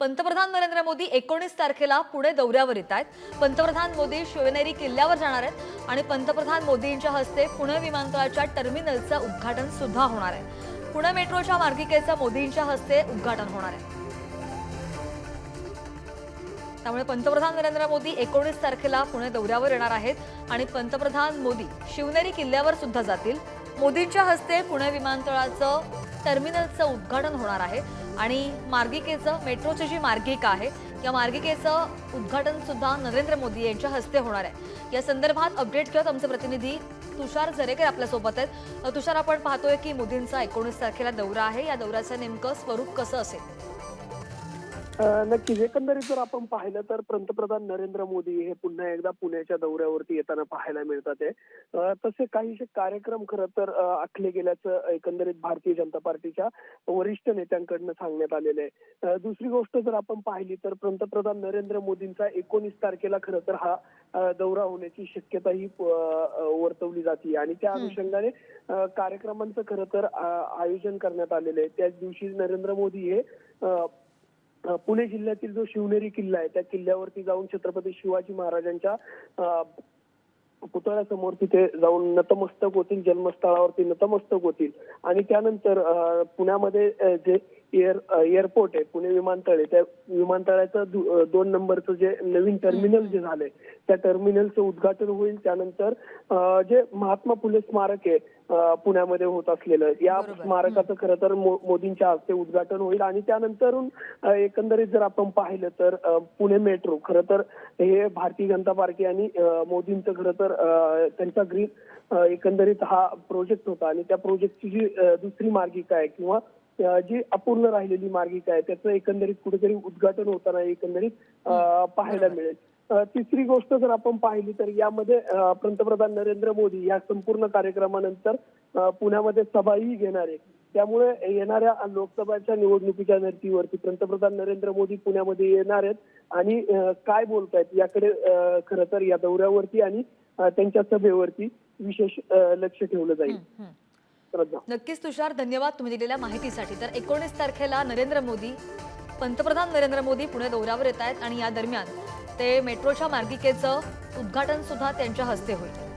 पंतप्रधान नरेंद्र मोदी एकोणीस तारखेला पुणे दौऱ्यावर येत आहेत. पंतप्रधान मोदी शिवनेरी किल्ल्यावर जाणार आहेत आणि पंतप्रधान मोदींच्या हस्ते पुणे विमानतळाच्या टर्मिनलचं उद्घाटन सुद्धा होणार आहे. पुणे मेट्रोच्या मार्गिकेचं मोदींच्या हस्ते उद्घाटन होणार आहे. त्यामुळे पंतप्रधान नरेंद्र मोदी एकोणीस तारखेला पुणे दौऱ्यावर येणार आहेत आणि पंतप्रधान मोदी शिवनेरी किल्ल्यावर सुद्धा जातील. मोदींच्या हस्ते पुणे विमानतळाचं टर्मिनलचं उद्घाटन होणार आहे. आणि मार्गिकेचं मेट्रोची जी मार्गिका आहे या मार्गिकेचं उद्घाटन सुद्धा नरेंद्र मोदी यांच्या हस्ते होणार आहे. या संदर्भात अपडेट करत आमचे प्रतिनिधी तुषार जरेकर आपल्यासोबत आहेत. तुषार आपण पाहतोय की मोदींचा एकोणीस तारखेला दौरा आहे. या दौऱ्याचं नेमकं स्वरूप कसं असेल? नक्कीच एकंदरीत जर आपण पाहिलं तर पंतप्रधान नरेंद्र मोदी हे पुन्हा एकदा पुण्याच्या दौऱ्यावरती येताना पाहायला मिळतात आहे. तसे काहीसे कार्यक्रम खरं तर आखले गेल्याचं एकंदरीत भारतीय जनता पार्टीच्या वरिष्ठ नेत्यांकडनं सांगण्यात आलेलं आहे दुसरी गोष्ट जर आपण पाहिली तर पंतप्रधान नरेंद्र मोदींचा एकोणीस तारखेला खरं तर हा दौरा होण्याची शक्यता ही वर्तवली जाते आणि त्या. अनुषंगाने कार्यक्रमांचं खरं तर आयोजन करण्यात आलेलं आहे त्याच दिवशी नरेंद्र मोदी हे पुणे जिल्ह्यातील जो शिवनेरी किल्ला आहे त्या किल्ल्यावरती जाऊन छत्रपती शिवाजी महाराजांच्या पुतळ्यासमोर तिथे जाऊन नतमस्तक होतील जन्मस्थळावरती नतमस्तक होतील. आणि त्यानंतर पुण्यामध्ये जे एअर एअरपोर्ट आहे पुणे विमानतळ आहे. त्या विमानतळाचं दोन नंबरचं जे नवीन टर्मिनल जे झालंय त्या टर्मिनलचं उद्घाटन होईल. त्यानंतर जे महात्मा फुले स्मारक आहे पुण्यामध्ये होत असलेलं या. स्मारकाचं खरं तर मोदींच्या हस्ते उद्घाटन होईल. आणि त्यानंतरून अ, एकंदरीत जर आपण पाहिलं तर पुणे मेट्रो खरं तर हे भारतीय जनता पार्टी आणि मोदींचं खरं तर त्यांचा ग्रीन एकंदरीत हा प्रोजेक्ट होता. आणि त्या प्रोजेक्टची जी दुसरी मार्गिका आहे किंवा जी अपूर्ण राहिलेली मार्गिका आहे त्याचं एकंदरीत कुठेतरी उद्घाटन होताना एकंदरीत पाहायला. मिळेल तिसरी गोष्ट जर आपण पाहिली तर यामध्ये पंतप्रधान नरेंद्र मोदी या संपूर्ण कार्यक्रमानंतर पुण्यामध्ये सभाही घेणार आहे त्यामुळे येणाऱ्या लोकसभाच्या निवडणुकीच्या धर्तीवरती पंतप्रधान नरेंद्र मोदी पुण्यामध्ये येणार आहेत आणि काय बोलतायत याकडे अ, खरं तर या दौऱ्यावरती आणि त्यांच्या सभेवरती विशेष लक्ष ठेवलं जाईल. श्रद्धा नक्कीच तुषार धन्यवाद तुम्ही दिलेल्या माहितीसाठी. तर एकोणीस तारखेला नरेंद्र मोदी पंतप्रधान नरेंद्र मोदी पुणे दौऱ्यावर येत आहेत आणि या दरम्यान ते मेट्रोच्या मार्गिकेचं उद्घाटन सुद्धा त्यांच्या हस्ते होईल.